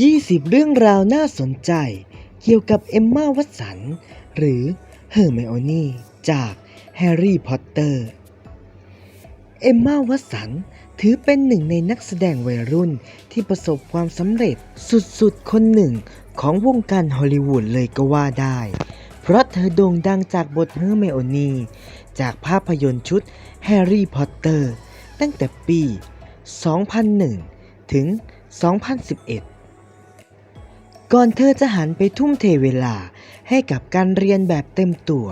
20 เรื่องราวน่าสนใจ เกี่ยวกับเอมมาวัตสัน หรือเฮอร์ไมโอนี่จากแฮร์รี่พอตเตอร์ เอมมาวัตสันถือเป็นหนึ่งในนักแสดงวัยรุ่นที่ประสบความสำเร็จสุดๆ คนหนึ่งของวงการฮอลลีวูดเลยก็ว่าได้ เพราะเธอโด่งดังจากบทเฮอร์ไมโอนีจากภาพยนตร์ชุดแฮร์รี่พอตเตอร์ตั้งแต่ปี 2001 ถึง 2011 ก่อนเธอจะหันไปทุ่มเทเวลาให้กับการเรียนแบบเต็มตัว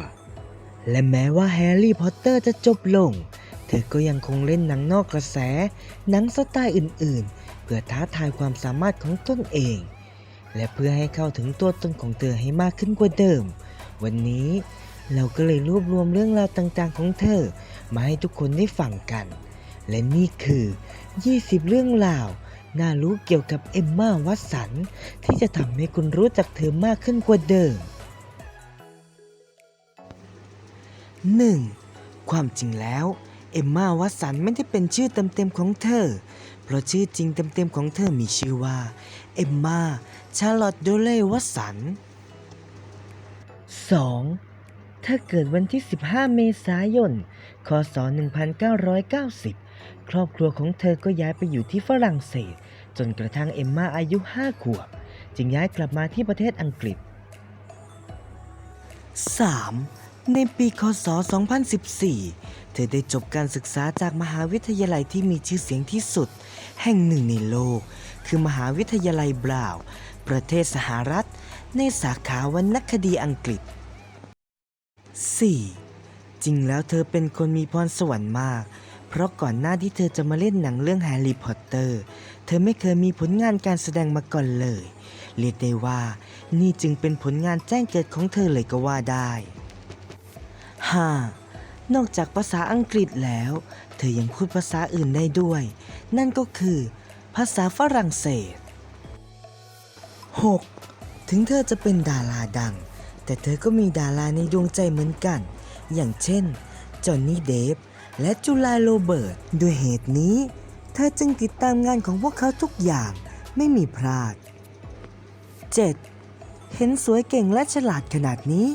และแม้ว่าแฮร์รี่พอตเตอร์จะจบลง เธอก็ยังคงเล่นหนังนอกกระแส หนังสไตล์อื่น ๆ เพื่อท้าทายความสามารถของตนเอง และเพื่อให้เข้าถึงตัวตนของเธอให้มากขึ้นกว่าเดิม วันนี้เราก็เลยรวบรวมเรื่องราวต่างๆ ของเธอ มาให้ทุกคนได้ฟังกัน และนี่คือ 20 เรื่องราว น่ารู้เกี่ยวกับเอมมาวัตสัน ที่จะทำให้คุณรู้จักเธอมากขึ้นกว่าเดิม 1. ความจริงแล้ว เอมมาวัตสันไม่ได้เป็นชื่อเต็มๆของเธอ เพราะชื่อจริงเต็มๆของเธอมีชื่อว่า เอมมาชาร์ลอตโดเล่วัตสัน 2. เธอเกิดวันที่ 15 เมษายน คศ 1990 ครอบครัวของเธอก็ย้ายไปอยู่ที่ฝรั่งเศส จนกระทั่งเอมมาอายุ 5 ขวบ จึงย้ายกลับมาที่ประเทศอังกฤษ 3. ในปีคศ 2014 เธอได้จบการศึกษาจากมหาวิทยาลัยที่มีชื่อเสียงที่สุด แห่งหนึ่งในโลก คือมหาวิทยาลัยบราวน์ประเทศสหรัฐ ในสาขาวรรณคดีอังกฤษ 4. จริงแล้วเธอเป็นคนมีพรสวรรค์มาก เพราะก่อนหน้าที่เธอจะมาเล่นหนังเรื่องแฮร์รี่พอตเตอร์ เธอไม่เคยมีผลงานการแสดงมาก่อนเลย เรียกได้ว่า นี่จึงเป็นผลงานแจ้งเกิดของเธอเลยก็ว่าได้ 5. นอกจากภาษาอังกฤษแล้ว เธอยังพูดภาษาอื่นได้ด้วย นั่นก็คือ ภาษาฝรั่งเศส 6. ถึงเธอจะเป็นดาราดัง แต่เธอก็มีดาราในดวงใจเหมือนกัน อย่างเช่น จอห์นนี่เดฟและจูลาโรเบิร์ต ด้วยเหตุนี้ เธอจึงติดตามงานของพวกเขาทุกอย่างไม่มีพลาด 7. เห็นสวยเก่งและฉลาดขนาดนี้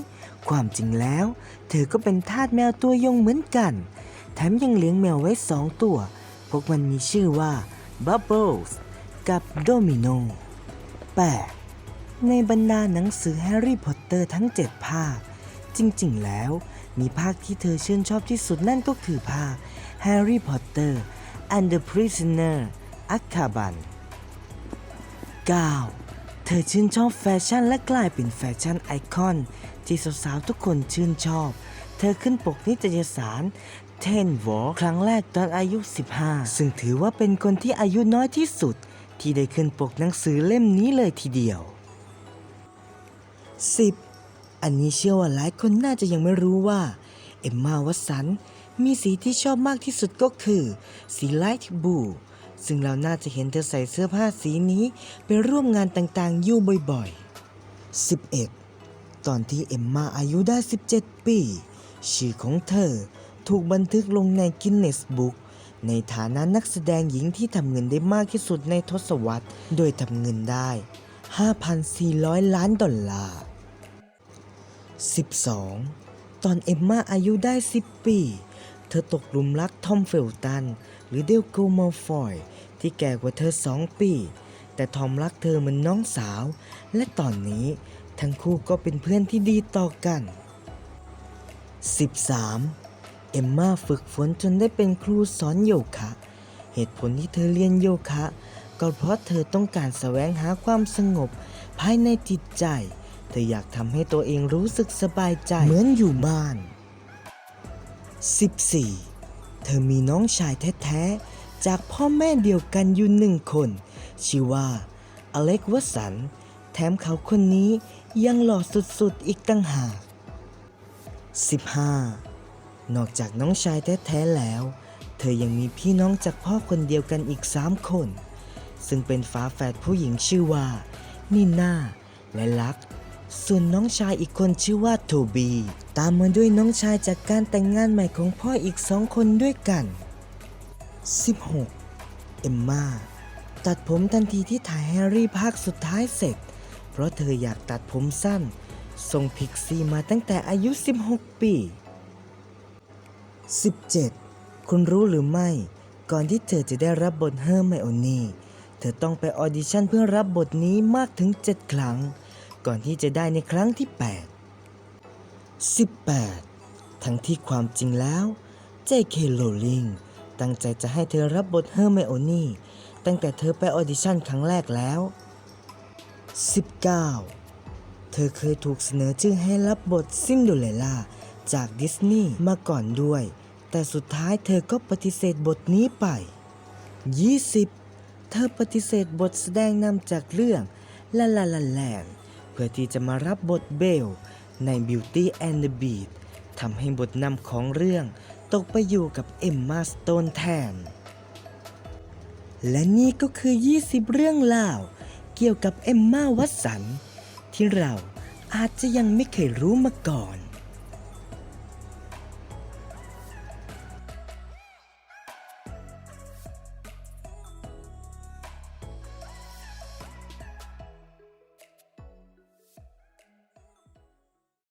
ความจริงแล้ว เธอก็เป็นทาสแมวตัวยงเหมือนกัน แถมยังเลี้ยงแมวไว้สองตัว พวกมันมีชื่อว่า Bubbles กับ Domino 8. ในบรรดาหนังสือแฮร์รี่พอตเตอร์ทั้ง 7 ภาค จริงๆ แล้วมีภาคที่เธอชื่นชอบที่สุดนั่นก็คือภาค Harry Potter and the Prisoner Azkaban 9. เธอชื่นชอบแฟชั่นและกลายเป็นแฟชั่นไอคอน ที่สาวๆทุกคนชื่นชอบ เธอขึ้นปกนิตยสาร Ten w a r ครั้งแรกตอนอายุ 15 ซึ่งถือว่าเป็นคนที่อายุน้อยที่สุด ที่ได้ขึ้นปกหนังสือเล่มนี้เลยทีเดียว 10. อันนี้เชื่อว่าหลายคนน่าจะยังไม่รู้ว่า เอมมาวัตสัน มีสีที่ชอบมากที่สุดก็คือ สีไลท์บลูซึ่งเราน่าจะเห็นเธอใส่เสื้อผ้าสีนี้ไปร่วมงานต่างๆ อยู่บ่อยๆ 11. ตอนที่เอมมาอายุได้ 17 ปี ชื่อของเธอถูกบันทึกลงในกินเนสบุ๊กในฐานะนักแสดงหญิงที่ทำเงินได้มากที่สุดในทศวรรษ โดยทำเงินได้ 5,400 ล้านดอลลาร์ 12. ตอนเอมมาอายุได้ 10 ปี เธอตกหลุมรักทอมเฟลตัน หรือเดลโกมอลฟอยที่แก่กว่าเธอ 2 ปี แต่ทอมรักเธอเหมือนน้องสาว และตอนนี้ทั้งคู่ก็เป็นเพื่อนที่ดีต่อกัน 13. เอมมาฝึกฝนจนได้เป็นครูสอนโยคะ เหตุผลที่เธอเรียนโยคะ ก็เพราะเธอต้องการแสวงหาความสงบ ภายในจิตใจ เธออยากทำให้ตัวเองรู้สึกสบายใจ เหมือนอยู่บ้าน 14. เธอมีน้องชายแท้ๆ จากพ่อแม่เดียวกันอยู่หนึ่งคน ชื่อว่าอเล็กวสัน แถมเขาคนนี้ยังหล่อสุดๆ อีกตั้งหาก 15. นอกจากน้องชายแท้ๆแล้ว เธอยังมีพี่น้องจากพ่อคนเดียวกันอีก3คน ซึ่งเป็นฝาแฝดผู้หญิงชื่อว่านิน่าและลัก ส่วนน้องชายอีกคนชื่อว่าโทบี ตามมาด้วยน้องชายจากการแต่งงานใหม่ของพ่ออีกสองคนด้วยกัน 16. เอมมาตัดผมทันทีที่ถ่ายแฮร์รี่ภาคสุดท้ายเสร็จ เพราะเธออยากตัดผมสั้นส่งพิกซี่มาตั้งแต่อายุ 16 ปี 17 คุณรู้หรือไม่ ก่อนที่เธอจะได้รับบทเฮอร์ไมโอนี่ เธอต้องไปออดิชั่นเพื่อรับบทนี้มากถึง 7 ครั้ง ก่อนที่จะได้ในครั้งที่ 8 18 ทั้งที่ความจริงแล้ว J.K. Rowling ตั้งใจจะให้เธอรับบทเฮอร์ไมโอนี่ตั้งแต่เธอไปออดิชั่นครั้งแรกแล้ว 19 เธอเคยถูกเสนอชื่อให้รับบทซินโดเลล่าจากดิสนีย์มาก่อนด้วย แต่สุดท้ายเธอก็ปฏิเสธบทนี้ไป 20 เธอปฏิเสธบทแสดงนำจากเรื่องลาลาลาแลนเพื่อที่จะมารับบทเบลใน Beauty and the Beast ทำให้บทนำของเรื่องตกไปอยู่กับเอมมาสโตนแทน และนี่ก็คือ 20 เรื่องราวเกี่ยวกับเอมมาวัตสัน ที่เราอาจจะยังไม่เคยรู้มาก่อน